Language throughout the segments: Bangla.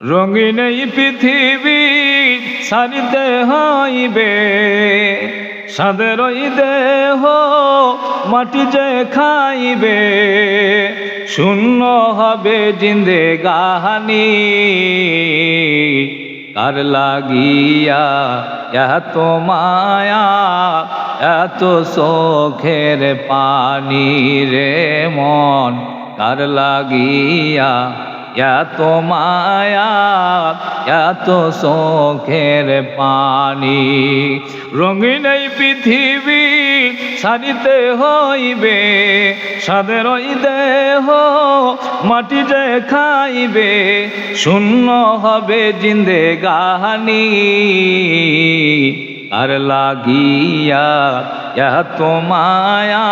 রঙিন এই পৃথিবী সারিতে হইবে। সাদের ওই দেহ মাটি যে খাইবে, শূন্য হবে জিন্দে গাহানি। কার লাগিয়া এত মায়া, এত চোখের পানি রে মন। কার লাগিয়া এত মায়া এত চোখের পানি। রঙিন এই পৃথিবী সারিতে হইবে সাদের দেহ মাটি যে খাইবে, শূন্য হবে জিন্দে গাহানি। আর লাগিয়া এত মায়া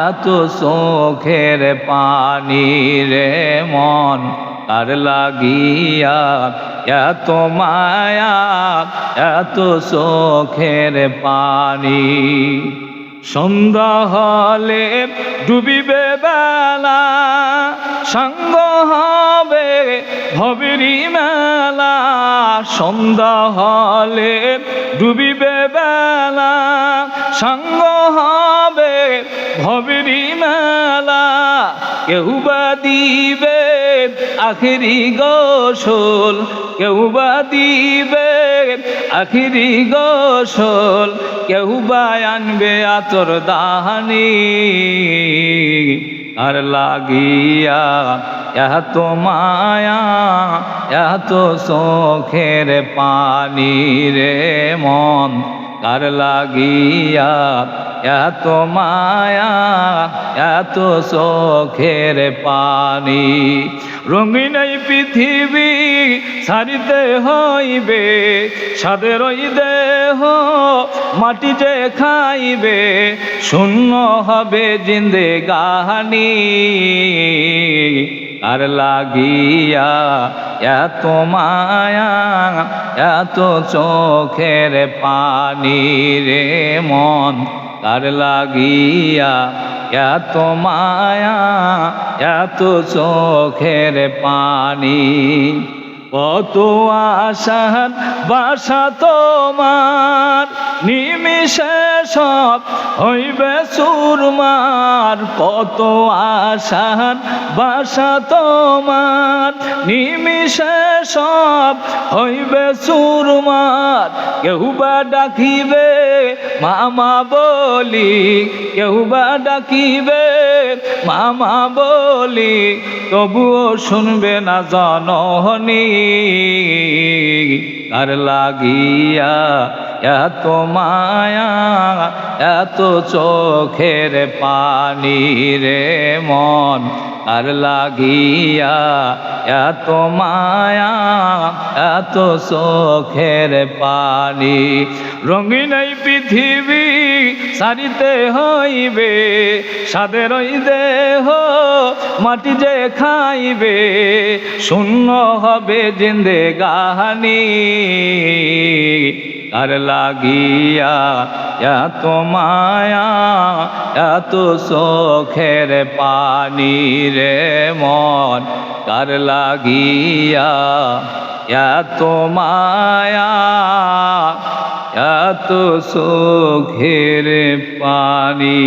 এত চোখের পানি রে মন আর লাগিয়া এত মায়া এত চোখের পানি সন্ধ্যা হলে ডুবিবে বেলা সঙ্গ হবে ভবেরি মেলা সন্ধ্যা হলে ডুবিবে বেলা সঙ্গ হবে ভবেরি মেলা। কেউ বা দিবে আখেরি গোসল, কেউ বা দিবে আখিরি গোসল, কেউ বা আনবে আতর দাহানি। আর লাগিয়া, এত মায়া, এত চোখের পানি রে মন। কার লাগিয়া, এত মায়া, এত চোখের পানি। রঙিন এই পৃথিবী সারিতে হইবে সাদের দেহ, মাটি যে খাইবে, শূন্য হবে জিন্দে গাহানি। আর লাগিয়া এত মায়া এত চোখের পানি রে মন, কার লাগিয়া এত মায়া এত চোখের পানি। কত আশার বাসা তোমার নিমিষে সব হইবে সুরমার। কত আশার বাসা তোমার। নিমিষে সব হইবে সুরমার। কেউ বা ডাকিবে, মামা বলি। কেউ বা ডাকিবে, মামা বলি। তবুও শুনবে না জনহনি। আর লাগিয়া এত মায়া, এত চোখের পানি রে মন আর লাগিয়া, এত মায়া, এত চোখের পানি। রঙিন এই পৃথিবী সারিতে হইবে সাদের দেহ মাটি যে খাইবে, শূন্য হবে জিন্দে গাহানি। আর লাগিয়া, এত মায়া, এত চোখের পানি রে মন। কার লাগিয়া, এত মায়া, এত চোখের পানি